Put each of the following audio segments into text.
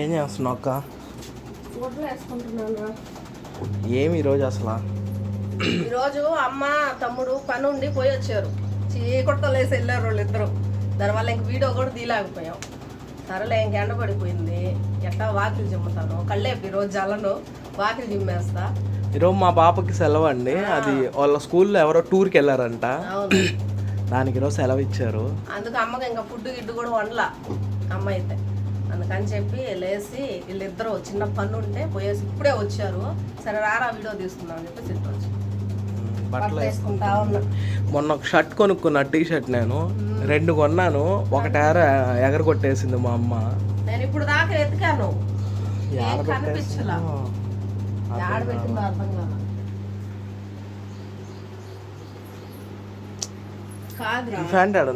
ఏం చేస్తున్నావు అక్క? ఏమి ఈరోజు అసలు? ఈరోజు అమ్మ తమ్ముడు పని ఉండి పోయి వచ్చారు. చీకటితో లేసి వెళ్ళారు వాళ్ళు ఇద్దరు దానివల్ల ఇంక వీడియో కూడా తీయలేకపోయాం. సరేలే ఇంక ఎండ పడిపోయింది. ఎట్టా వాకిలు చిమ్ముతాను కళ్ళేపి ఈరోజు జలను వాకిలు చిమ్మేస్తా ఈరోజు మా పాపకి సెలవు అండి. అది వాళ్ళ స్కూల్లో ఎవరో టూర్కి వెళ్ళారంట. దానికి ఈరోజు సెలవు ఇచ్చారు. అందుకు అమ్మకి ఇంకా ఫుడ్ గిడ్డు కూడా వండలా. అమ్మ అయితే. అందుకని చెప్పి లేచి వీళ్ళిద్దరు చిన్న పని ఉంటే పోయేసి ఇప్పుడే వచ్చారు. సరే రారా వీడియో తీసుకుందాం అని చెప్పి ఇద్దరు వచ్చి బట్టలు వేసుకుంటా ఉన్నా. మొన్న ఒక షర్ట్ కొనుక్కున్నా టీ షర్ట్ నేను రెండు కొన్నాను. ఒకటి ఎర ఎగరగొట్టేసింది మా అమ్మ. నేను ఇప్పుడు దాకా ఎతికాను కనిపించలా. అర్థం కాదు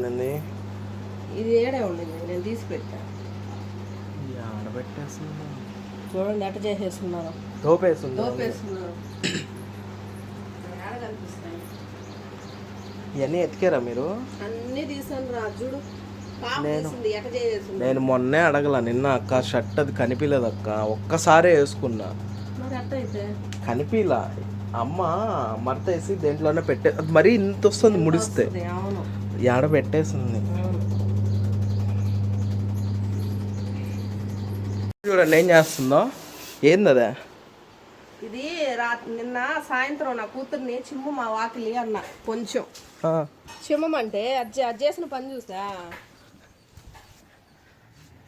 ఇది ఏడే ఉండింది? నేను తీసి ఆడబెట్టేసింది చూడండి ఎట్ట చేసేస్తున్నారు. దోపేస్తున్నారు ఏడ ఇవన్నీ ఎతికారా మీరు? అన్ని తీసాను రా చూడు. చేసేసింది నేను మొన్నే అడగల నిన్న అక్క షర్ట్ అది కనిపించలేదు అక్క. ఒక్కసారే వేసుకున్నా. కనిపించలా అమ్మ మడత వేసి దేంట్లోనే పెట్టే మరీ ఇంత వస్తుంది ముడిస్తే. ఆడ పెట్టేసింది? చూడండి ఏం చేస్తుందో? ఏంది అదే ఇది రా నిన్న సాయంత్రం నా కూతుర్ని చిమ్ము మా వాకిలి అన్న కొంచెం. చిమ్మమంటే అది అది చేసిన పని చూసా?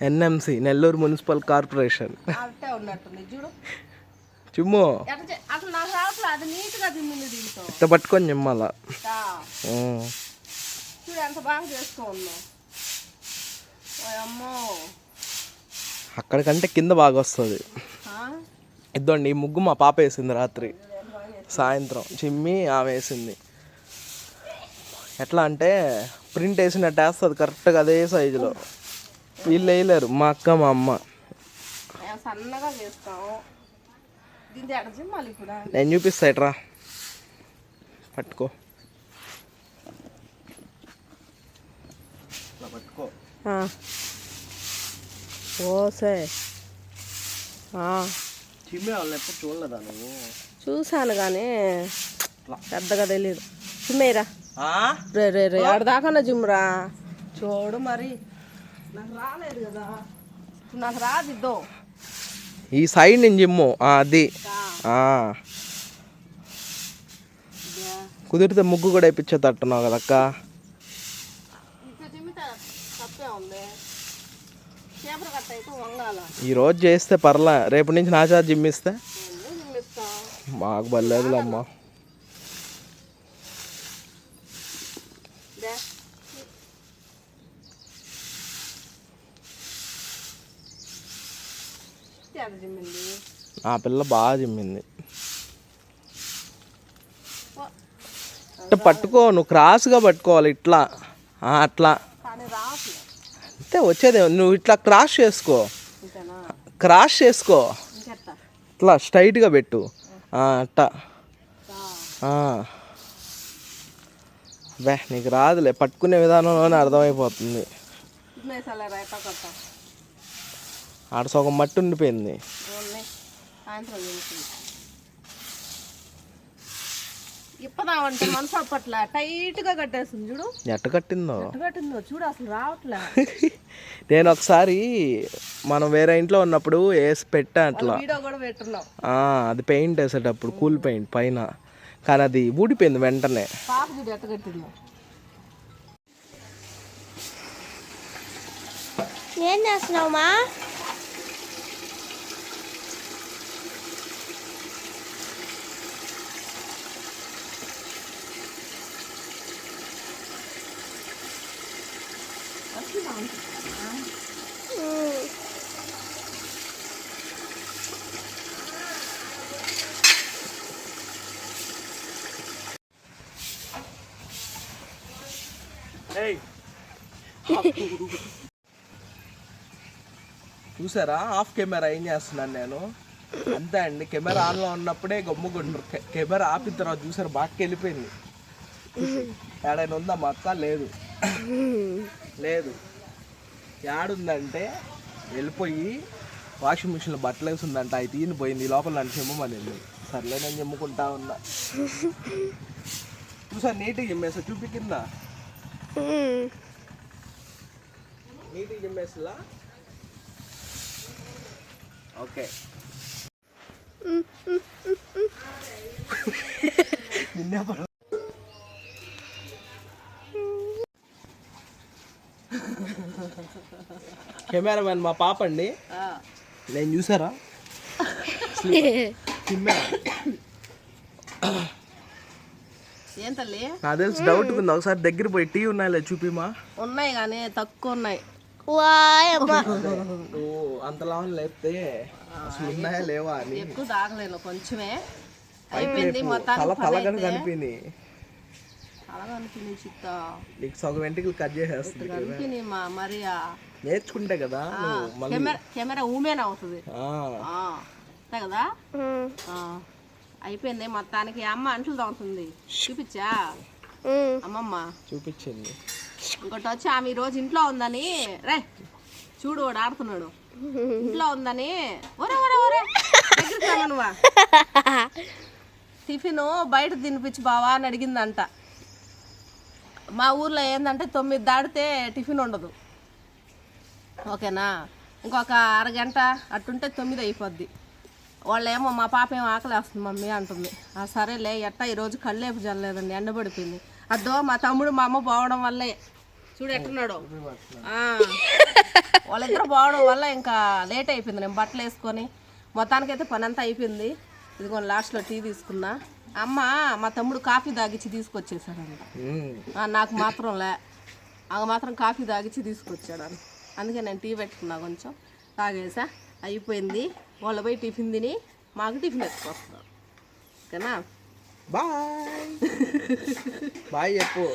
NMC Nellore municipal corporation. అట్టే ఉన్నట్టుంది చూడు. చుమ్ము. అసలు నాకు రావట్లే అది నీట్గా తిమ్మింది దీంతో. ఇట్ట పట్టుకొని చిమ్మాల. చూడు ఎంత బాగా చేసుకో అమ్మో అక్కడికంటే కింద బాగా వస్తుంది. ఇద్దండి ఈ ముగ్గు మా పాప వేసింది రాత్రి. సాయంత్రం. చిమ్మి ఆమె వేసింది. ఎట్లా అంటే ప్రింట్ వేసినట్టు వేస్తుంది కరెక్ట్గా అదే సైజులో. వీళ్ళు వేయలేరు మా అక్క మా అమ్మ. మేము సన్నగా నేను చూపిస్తా ఇట్రా పట్టుకో. పట్టుకో. ఓసే చిమ్మి వాళ్ళని ఎప్పుడు చూడలేదా నువ్వు? చూశాను కానీ పెద్దగా తెలియదు చిమ్మేరా? రే రే రే ఆడదాకా జిమ్రా. చూడు మరి. నాకు రాలేదు కదా. నాకు రాదు ఇద్దో ఈ సైడ్ నుంచి జిమ్ము. అది. ఆ. కుదిరితే ముగ్గు కూడా వేయించేటట్టున్నావు కదక్క ఇంకా జిమ్మితే తప్పే ఉంది చేపలు కట్ట అయితే వంగాల. ఈ రోజు చేస్తే పర్లే. రేపు నుంచి నా చేత జిమ్మిస్తే? మాకు బలేదులమ్మా జిమ్మింది. ఆ పిల్ల బాగా జిమ్మింది. పట్టుకో నువ్వు క్రాస్గా పట్టుకోవాలి ఇట్లా. అట్లా. అంతే వచ్చేదే. నువ్వు ఇట్లా క్రాస్ చేసుకో. క్రాస్ చేసుకో. ఇట్లా స్ట్రైట్గా పెట్టు. అట్టా. బే నీకు రాదులే. పట్టుకునే విధానంలోనే అర్థమైపోతుంది. ఆడ సగం మట్టి ఉండిపోయింది. ఇప్పదామంటే మనసు అప్పట్ల టైట్గా కట్టేస్తుంది చూడు. ఎట్ట కట్టిందో? ఎట్ట కట్టిందో చూడు అసలు రావట్లే. నేను ఒకసారి మనం వేరే ఇంట్లో ఉన్నప్పుడు వేసి పెట్టా అట్లా. వీడియో కూడా పెట్టున్నాం. ఆ, అది పెయింట్ వేసేటప్పుడు కూల్ పెయింట్ పైన. కానీ అది ఊడిపోయింది వెంటనే. పాప చూడు ఎట్ట కట్టిందో. ఏం చేస్తున్నావు మా? చూసారా? ఆఫ్ కెమెరా ఏం చేస్తున్నాను నేను? అంతే అండి. కెమెరా ఆన్లో ఉన్నప్పుడే గమ్ముకుంటారు కెమెరా ఆపిన తర్వాత చూసారు బాగా వెళ్ళిపోయింది. ఏడైనా ఉందా మా అక్క? లేదు. లేదు. ఏడుందంటే వెళ్ళిపోయి వాషింగ్ మిషన్లో బట్టలు వేసిందంట. అవి తీని పోయింది. ఈ లోపల నన్ను చెమ్మమనింది సర్లే నేను చెమ్ముకుంటా ఉన్నా. చూసా నీట్గా చెమ్మేసా. చూపి కింద. ఉమ్. నీట్గా చెమ్మేసలా ఓకే. నిన్నే పడ కెమెరామెన్ మా పాప అండి. నేను చూసారా? నాకు తెలిసి డౌట్ ఉంది. ఒకసారి దగ్గర పోయి టీ ఉన్నాయిలే చూపిమా. ఉన్నాయి కానీ తక్కువ ఉన్నాయి. వాయమ్మ ఓ అంతలా లేపితే అసలు ఉన్నాయా లేవా అని. ఎక్కువ తాగలేను కొంచెమే. అయిపోయింది మొత్తానికి తల అయితే. కనిపింది. అనిపింది చిత్త. నీకు సగం వెంట్రుకలు కట్ చేసేస్తుంది అనిపింది మా మరి నేర్చుకుంటే కదా నువ్వు కెమెరా కెమెరా ఊమేన్ అవుతుంది? ఆ, ఆ, అంతే కదా? అయిపోయింది మొత్తానికి. అమ్మ అంట్లు తోముతుంది చూపించా. అమ్మమ్మ. చూపించింది. ఇంకోటి వచ్చి ఆమె ఈ రోజు ఇంట్లో ఉందని రే చూడు వాడు ఆడుతున్నాడు. ఇంట్లో ఉందని ఒరే ఒరే ఒరే దగ్గరికి నువ్వా. టిఫిన్ బయట తినిపించి బావా అని అడిగిందంట. మా ఊర్లో ఏంటంటే తొమ్మిది దాటితే టిఫిన్ ఉండదు. ఓకేనా? ఇంకొక అరగంట అట్టుంటే తొమ్మిది అయిపోద్ది. వాళ్ళేమో మా పాప ఏమో ఆకలి వస్తుంది మమ్మీ అంటుంది. ఆ సరేలే ఎట్టా ఈరోజు కళ్ళేపు జల్లలేదండి ఎండబడిపోయింది. అద్దో మా తమ్ముడు మా అమ్మ పోవడం వల్లే చూడు ఎట్టున్నాడు. ఆ, వాళ్ళిద్దరు పోవడం వల్ల ఇంకా లేట్ అయిపోయింది. నేను బట్టలు వేసుకొని మొత్తానికైతే పని అంతా అయిపోయింది. ఇదిగో లాస్ట్లో టీ తీసుకున్నా. అమ్మ మా తమ్ముడు కాఫీ తాగిచ్చి తీసుకొచ్చేసాడంట. నాకు మాత్రం లే. ఆమె మాత్రం కాఫీ తాగిచ్చి తీసుకొచ్చాడు అని. అందుకే నేను టీ పెట్టుకున్నా కొంచెం. తాగేసా. అయిపోయింది. వాళ్ళు పోయి టిఫిన్ తిని మాకు టిఫిన్ ఎత్తుకొస్తున్నారు. ఓకేనా? బాయ్. బాయ్ చెప్పు.